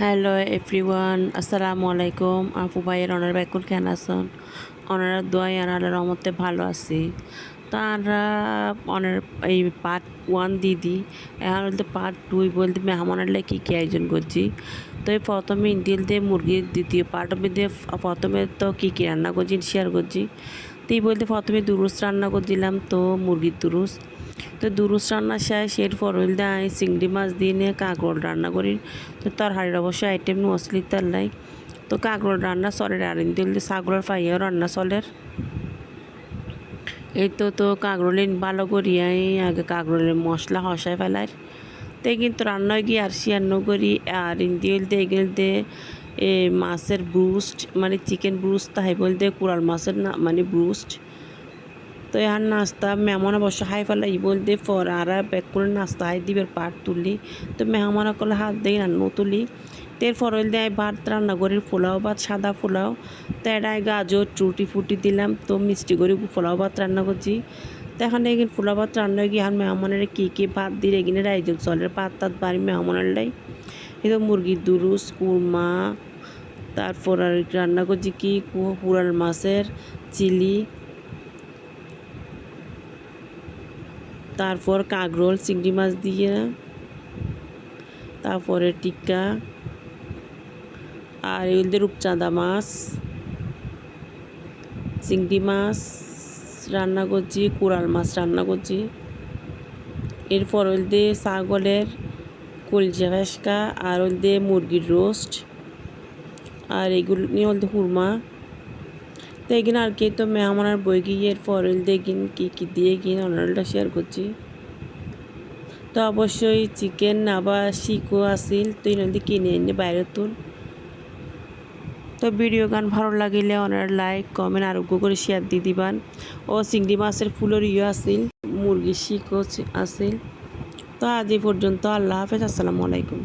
Hello everyone, আসসালামু আলাইকুম। আপু ভাইয়ের অনার ব্যাকুল কেন আছেন? ওনারা দোয়াই আল্লাহর রহমতে ভালো আছি। তারা অনার এই পার্ট ওয়ান দিদি এখন বলতে পার্ট টুই বলতে মেহমানের লাই কী কী আয়োজন করছি? তো এই প্রথমে ইন্ডিয়াল দিয়ে মুরগির দ্বিতীয় পার্ট দিয়ে প্রথমে তো কী কী রান্না করছি শেয়ার করছি। তো এই বলতে প্রথমে দুরুস রান্না করছিলাম, তো মুরগির দুরুস তো দুরুস রান্না শেষ, এরপর হইলে আমি চিংড়ি মাছ দিয়ে নিয়ে কাঁকরোল রান্না করি। তো তরকারির অবশ্য আইটেম মশলি তার নাই। তো কাঁকরোল রান্না চলের আর দিলে সাগরের পাইয়াও রান্না চলের এই তো তো কাঁকরোলে ভালো করি আমি আগে কাঁকরোলের মশলা হসায় ফেলাই। তো কিন্তু রান্না গিয়ে আর শিয়ান্ন করি, আর ইন্দি হইলতে এগুলতে এ মাছের ব্রুস্ট মানে চিকেন ব্রুস্ট তাই বলতে কুড়াল মাছের না মানে ব্রুস্ট। তো আর নাস্তা মেহমান অবশ্য হাই ফেলাই বলতে পর আর ব্যাক করে নাস্তা হাই দিবের পাট তুললি তো মেহমান করলে হাত দিয়ে রান্না তুলি। তো এরপর হইলে আমি ভাত রান্না করি, পোলাও ভাত, সাদা পোলাও। তো এটাই গাজর টুটি ফুটি দিলাম, তো মিষ্টি করে পোলাও ভাত রান্না করছি। তো এখন এগিন পোলাও ভাত রান্না গিয়ে আর মেহমানের কী কী ভাত দিয়ে এগিনে রাইজন চলের পাত তাত বাড়ি মেহমানের লাই। তো মুরগির দুরুস, কুরমা, তারপর আর রান্না করছি কি? পুরাল মাছের, চিলি তারপর কাঁকরোল, চিংড়ি মাছ দিয়ে, তারপরে টিক্কা, আর এগুলোতে রূপচাঁদা মাছ, চিংড়ি মাছ, রান্না করছি, কোরাল মাছ রান্না করছি। এরপর হলদে ছাগলের কলজা ভেসকা আর হলদে মুরগির রোস্ট, আর এগুলো নিয়ে হলদে হুরমা তো এখানে আর কি, তো মেহমান আর বই গিয়ে হলদে গিন কী কী দিয়ে গিয়ে অনারটা শেয়ার করছি। তো অবশ্যই চিকেন আবার শিকো আসিল তো এনে কিনে এনে বাইরে তুল। তো ভিডিও গান ভালো লাগিলে ওনার লাইক কমেন্ট আরোগ্য করে শেয়ার দিয়ে দিবান। ও চিংড়ি মাছের ফুলের ইয়ে আসিল মুরগির শিকো আসিল তো আজ এই পর্যন্ত আল্লাহ হাফেজ, আসসালামু আলাইকুম।